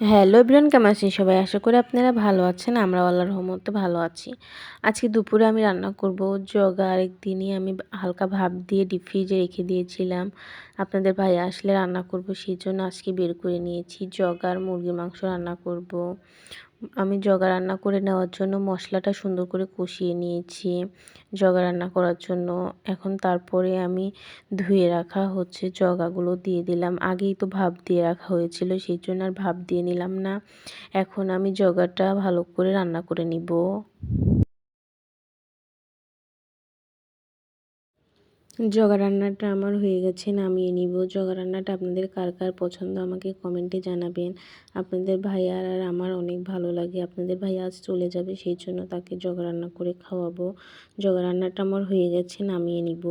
Hello everyone, কেমন আছেন সবাই? আশা করি আপনারা ভালো আছেন। আমরা আল্লাহর রহমতে ভালো আছি। আজকে দুপুরে আমি রান্না করব জগা আরেক দিনই আমি হালকা ভাব দিয়ে ডিপ ফ্রিজে রেখে দিয়েছিলাম। আপনাদের ভাই আসলে রান্না করব, সেই জন্য আজকে বের করে নিয়েছি জগার মুরগির মাংস রান্না করব। আমি জগা রান্না করে নেওয়ার জন্য মশলাটা সুন্দর করে কষিয়ে নিয়েছি, জগা রান্না করার জন্য। এখন তারপরে আমি ধুয়ে রাখা হচ্ছে জগাগুলো দিয়ে দিলাম। আগেই তো ভাব দিয়ে রাখা হয়েছিল, সেই জন্য আর ভাব দিয়ে নিলাম না। এখন আমি জগাটা ভালো করে রান্না করে নিব। জগা রান্নাটা আমার হয়ে গেছে, নামিয়ে নিব। জগা রান্নাটা আপনাদের কার কার পছন্দ আমাকে কমেন্টে জানাবেন। আপনাদের ভাইয়ার আর আমার অনেক ভালো লাগে। আপনাদের ভাইয়া আজ চলে যাবে, সেই জন্য তাকে জগা রান্না করে খাওয়াবো। জগা রান্নাটা আমার হয়ে গেছে, নামিয়ে নিব।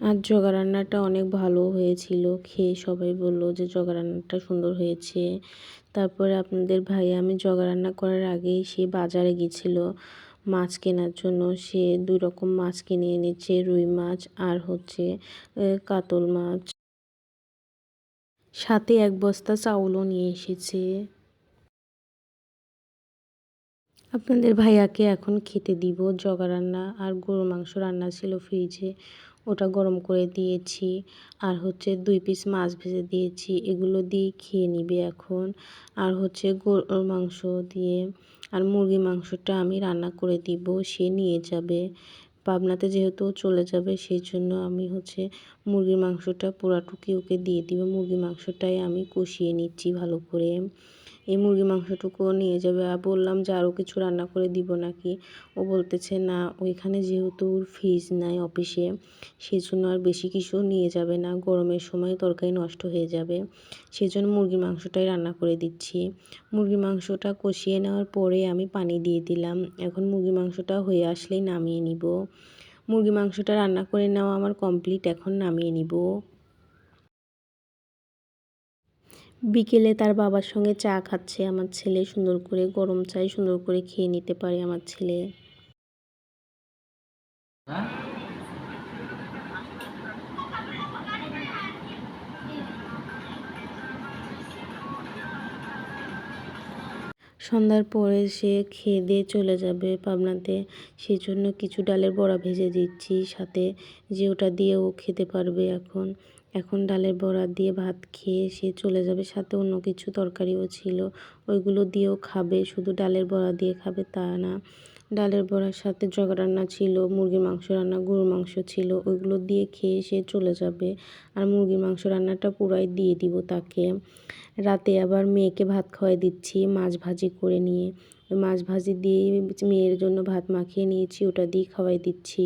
আর জগা রান্নাটা অনেক ভালো হয়েছিল। খেয়ে সবাই বলল যে জগা রান্নাটা সুন্দর হয়েছে। তারপরে আপনাদের ভাই আমি জগা রান্না করার আগেই সে বাজারে গেছিল। মাছ কেনার জন্য সে দুই রকম মাছ কিনে এনেছে, রুই মাছ আর হচ্ছে কাতল মাছ। সাথে এক বস্তা চাউলও নিয়ে এসেছে। আপনাদের ভাইয়াকে এখন খেতে দিব। জগা রান্না আর গরু মাংস রান্না ছিল ফ্রিজে ওটা গরম করে দিয়েছি। আর হচ্ছে দুই পিস মাছ ভেজে দিয়েছি। এগুলো দিয়ে খেয়ে নিবে এখন। আর হচ্ছে গরুর মাংস দিয়ে। আর মুরগি মাংসটা আমি রান্না করে দিব, সে নিয়ে যাবে। পাবনাতে যেহেতু চলে যাবে, সেই জন্য আমি হচ্ছে মুরগির মাংসটা পুরাটুকি ওকে দিয়ে দিব। মুরগির মাংসটাই আমি কষিয়ে নিচ্ছি ভালো করে। এই মুরগি মাংসটুকুও নিয়ে যাবে। আর বললাম যে আরও কিছু রান্না করে দিব নাকি? ও বলতেছে, না, ওইখানে যেহেতু ফ্রিজ নাই অফিসে সেই জন্য আর বেশি কিছু নিয়ে যাবে না। গরমের সময় তরকারি নষ্ট হয়ে যাবে। সেই জন্য মুরগির মাংসটাই রান্না করে দিচ্ছি। মুরগির মাংসটা কষিয়ে নেওয়ার পরে আমি পানি দিয়ে দিলাম। এখন মুরগি মাংসটা হয়ে আসলেই নামিয়ে নিব। মুরগি মাংসটা রান্না করে নেওয়া আমার কমপ্লিট এখন নামিয়ে নিব। বিকেলে তার বাবার সঙ্গে চা খাচ্ছে আমার ছেলে, সুন্দর করে গরম চাই, সুন্দর করে খেয়ে নিতে পারে আমার ছেলে। সন্ধ্যার পরে সে খেয়ে দিয়ে চলে যাবে পাবনাতে। সেই জন্য কিছু ডালের বড়া ভেজে দিচ্ছি, সাথে যে ওটা দিয়ে ও খেতে পারবে এখন। এখন ডালের বড়া দিয়ে ভাত খেয়ে সে চলে যাবে, সাথে অন্য কিছু তরকারিও ছিল। ওইগুলো দিয়েও খাবে, শুধু ডালের বড়া দিয়ে খাবে তা না। ডালের বড়ার সাথে জগ রান্না ছিল, মুরগির মাংস রান্না, গরুর মাংস ছিল, ওইগুলো দিয়ে খেয়ে সে চলে যাবে। আর মুরগির মাংস রান্নাটা পুরাই দিয়ে দিব তাকে। রাতে আবার মেয়েকে ভাত খাওয়াই দিচ্ছি, মাছ ভাজি করে নিয়ে। মাছ ভাজি দিয়ে মেয়ের জন্য ভাত মাখিয়ে নিয়েছি, ওটা দিয়ে খাওয়াই দিচ্ছি।